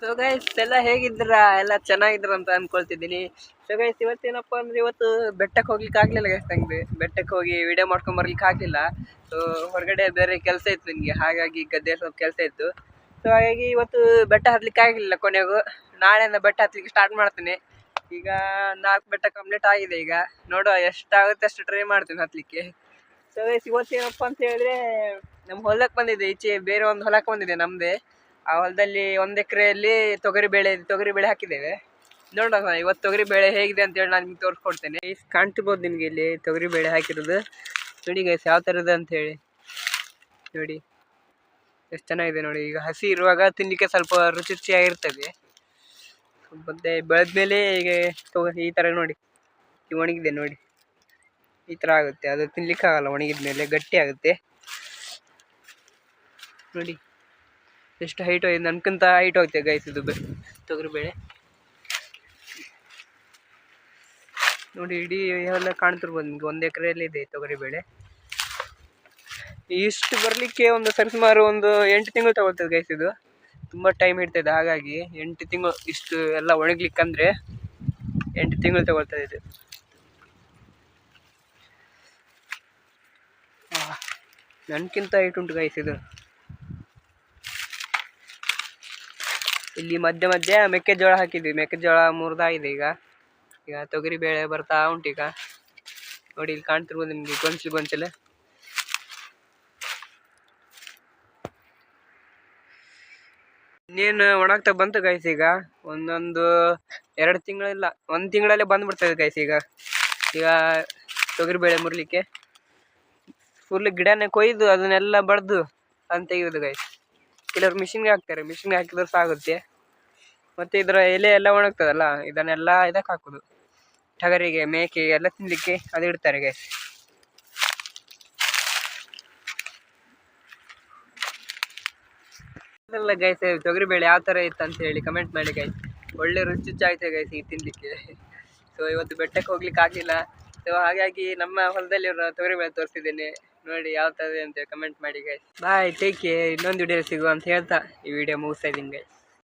So guys ಎಲ್ಲ ಹೇಗಿದ್ರ ಎಲ್ಲ ಚೆನ್ನಾಗಿದ್ರ ಅಂತ ಅನ್ಕೊಳ್ತಿದ್ದೀನಿ. ಸೊ ಗೈಸ್ ಇವತ್ತೇನಪ್ಪ ಅಂದ್ರೆ ಇವತ್ತು ಬೆಟ್ಟಕ್ಕೆ ಹೋಗ್ಲಿಕ್ಕೆ ಆಗ್ಲಿಲ್ಲ ಗೈಸ್ ನಂಗೆ. ಬೆಟ್ಟಕ್ಕೆ ಹೋಗಿ ವಿಡಿಯೋ ಮಾಡ್ಕೊಂಡ್ ಬರ್ಲಿಕ್ಕೆ ಆಗ್ಲಿಲ್ಲ. ಸೊ ಹೊರಗಡೆ ಬೇರೆ ಕೆಲಸ ಇತ್ತು ನನಗೆ. ಹಾಗಾಗಿ ಗದ್ದೆ ಸ್ವಲ್ಪ ಕೆಲಸ ಇತ್ತು. ಸೊ ಹಾಗಾಗಿ ಇವತ್ತು ಬೆಟ್ಟ ಹತ್ಲಿಕ್ಕೆ ಆಗಲಿಲ್ಲ ಕೊನೆಗೂ. ನಾಳೆಯಿಂದ ಬೆಟ್ಟ ಹತ್ಲಿಕ್ಕೆ ಸ್ಟಾರ್ಟ್ ಮಾಡ್ತೀನಿ. ಈಗ ನಾಲ್ಕು ಬೆಟ್ಟ ಕಂಪ್ಲೀಟ್ ಆಗಿದೆ ಈಗ. ನೋಡುವ ಎಷ್ಟಾಗುತ್ತೆ ಅಷ್ಟು ಟ್ರೈ ಮಾಡ್ತೀನಿ ಹತ್ಲಿಕ್ಕೆ. ಸೊ ಗೈಸ್ ಇವತ್ತೇನಪ್ಪ ಅಂತ ಹೇಳಿದ್ರೆ ನಮ್ಮ ಹೊಲಕ್ಕೆ ಬಂದಿದೆ. ಈಚೆ ಬೇರೆ ಒಂದು ಹೊಲಕ್ಕೆ ಬಂದಿದೆ ನಮ್ಮದೇ ಆ ಹೊಲದಲ್ಲಿ ಒಂದು ಎಕರೆಯಲ್ಲಿ ತೊಗರಿ ಬೇಳೆ ತೊಗರಿ ಬೇಳೆ ಹಾಕಿದ್ದೇವೆ. ನೋಡೋಣ ಇವತ್ತು ತೊಗರಿ ಬೇಳೆ ಹೇಗಿದೆ ಅಂತೇಳಿ ನಾನು ನಿಮ್ಗೆ ತೋರಿಸ್ಕೊಡ್ತೇನೆ. ಕಾಣ್ತಿರ್ಬೋದು ನಿಮಗೆ ಇಲ್ಲಿ ತೊಗರಿ ಬೇಳೆ ಹಾಕಿರೋದು. ನೋಡಿ ಗೈಸ್ ಯಾವ ಥರದ ಇದೆ ಅಂತ ಹೇಳಿ. ನೋಡಿ, ಎಷ್ಟು ಚೆನ್ನಾಗಿದೆ ನೋಡಿ. ಈಗ ಹಸಿ ಇರುವಾಗ ತಿನ್ನಲಿಕ್ಕೆ ಸ್ವಲ್ಪ ರುಚಿ ರುಚಿಯಾಗಿರ್ತದೆ. ಮತ್ತೆ ಬೆಳೆದ್ಮೇಲೆ ಈಗ ತೊಗರಿ, ಈ ಥರ ನೋಡಿ. ಒಣಗಿದೆ ನೋಡಿ. ಈ ಥರ ಆಗುತ್ತೆ. ಅದು ತಿನ್ಲಿಕ್ಕಾಗಲ್ಲ ಒಣಗಿದ ಮೇಲೆ ಗಟ್ಟಿ ಆಗುತ್ತೆ. ನೋಡಿ. ಎಷ್ಟು ಹೈಟ್ ಹೋಗಿದೆ? ನನ್ಕಿಂತ ಹೈಟ್ ಹೋಗ್ತೇವೆ ಗೈಸ್ ಇದು ಬೆ ತೊಗರಿ ಬೇಳೆ. ನೋಡಿ ಇಡೀ ಎಲ್ಲ ಕಾಣ್ತಿರ್ಬೋದು ನಿಮ್ಗೆ, ಒಂದು ಎಕರೆಯಲ್ಲಿ ಇದೆ ತೊಗರಿ ಬೇಳೆ. ಇಷ್ಟು ಬರಲಿಕ್ಕೆ ಒಂದು ಸರಿಸುಮಾರು ಒಂದು ಎಂಟು ತಿಂಗಳು ತಗೊಳ್ತದೆ ಗೈಸ್ ಇದು. ತುಂಬ ಟೈಮ್ ಹಿಡ್ತದೆ, ಹಾಗಾಗಿ ಎಂಟು ತಿಂಗಳು ಇಷ್ಟು ಎಲ್ಲ ಒಣಗ್ಲಿಕ್ಕಂದ್ರೆ ಎಂಟು ತಿಂಗಳು ತಗೊಳ್ತದೆ ಇದು. ನನಗಿಂತ ಹೈಟ್ ಉಂಟು ಗೈಸ್ ಇದು. ಇಲ್ಲಿ ಮಧ್ಯ ಮಧ್ಯೆ ಮೆಕ್ಕೆಜೋಳ ಹಾಕಿದ್ವಿ. ಮೆಕ್ಕೆಜೋಳ ಮುರಿದಾಗಿದೆ ಈಗ. ಈಗ ತೊಗರಿ ಬೇಳೆ ಬರ್ತಾ ಉಂಟು ಈಗ. ನೋಡಿ, ಇಲ್ಲಿ ಕಾಣ್ತಿರ್ಬೋದು ನಿಮಗೆ ಗೊಂಚಲು ಗೊಂಚಲು. ಇನ್ನೇನು ಒಣಗ್ತಾ ಬಂತು ಗೈಸ್ ಈಗ. ಒಂದೊಂದು ಎರಡು ತಿಂಗಳಿಲ್ಲ ಒಂದು ತಿಂಗಳಲ್ಲೇ ಬಂದ್ಬಿಡ್ತದೆ ಗೈಸ್ ಈಗ. ಈಗ ತೊಗರಿ ಬೇಳೆ ಮುರಲಿಕ್ಕೆ. ಫುಲ್ ಗಿಡನೇ ಕೊಯ್ದು ಅದನ್ನೆಲ್ಲ ಬಡ್ದು ಅಂತ ತೆಗೆಯೋದು ಗೈಸ್ ಕೆಲವರು ಮಿಷಿನ್ಗೆ ಹಾಕ್ತಾರೆ ಮಿಷಿನ್ಗೆ ಹಾಕಿದ್ರೆ ಸಾಗುತ್ತೆ. ಮತ್ತೆ ಇದರ ಎಲೆ ಎಲ್ಲ ಒಣಗ್ತದಲ್ಲ, ಇದನ್ನೆಲ್ಲ ಇದಕ್ಕೆ ಹಾಕೋದು. ಟಗರಿಗೆ, ಮೇಕೆ ಎಲ್ಲ ತಿನ್ನಲಿಕ್ಕೆ ಅದು ಇಡ್ತಾರೆ ಗೈಸ್ ಅದೆಲ್ಲ ಗೈಸ್ ತೊಗರಿ ಬೇಳೆ ಯಾವ ಥರ ಇತ್ತು ಅಂತ ಹೇಳಿ ಕಮೆಂಟ್ ಮಾಡಿ ಗೈಸ್ ಒಳ್ಳೆ ರುಚಿ ರುಚಿ ಗೈಸ್ ಈ ತಿನ್ನಲಿಕ್ಕೆ ಸೊ ಇವತ್ತು ಬೆಟ್ಟಕ್ಕೆ ಹೋಗ್ಲಿಕ್ಕೆ ಆಗಲಿಲ್ಲ. ಸೊ ಹಾಗಾಗಿ ನಮ್ಮ ಹೊಲದಲ್ಲಿ ತೊಗರಿ ಬೇಳೆ ತೋರಿಸಿದ್ದೇನೆ. ನೋಡಿ ಯಾವ ತರ ಅಂತ ಕಮೆಂಟ್ ಮಾಡಿ ಗೈಸ್ ಬಾಯ್ ಟೇಕ್ ಕೇರ್ ಇನ್ನೊಂದು ವಿಡಿಯೋ ಸಿಗುವ ಅಂತ ಹೇಳ್ತಾ ಈ ವಿಡಿಯೋ ಮುಗಿಸ್ತಾ ಇದ್ದೀನಿ ಗೈಸ್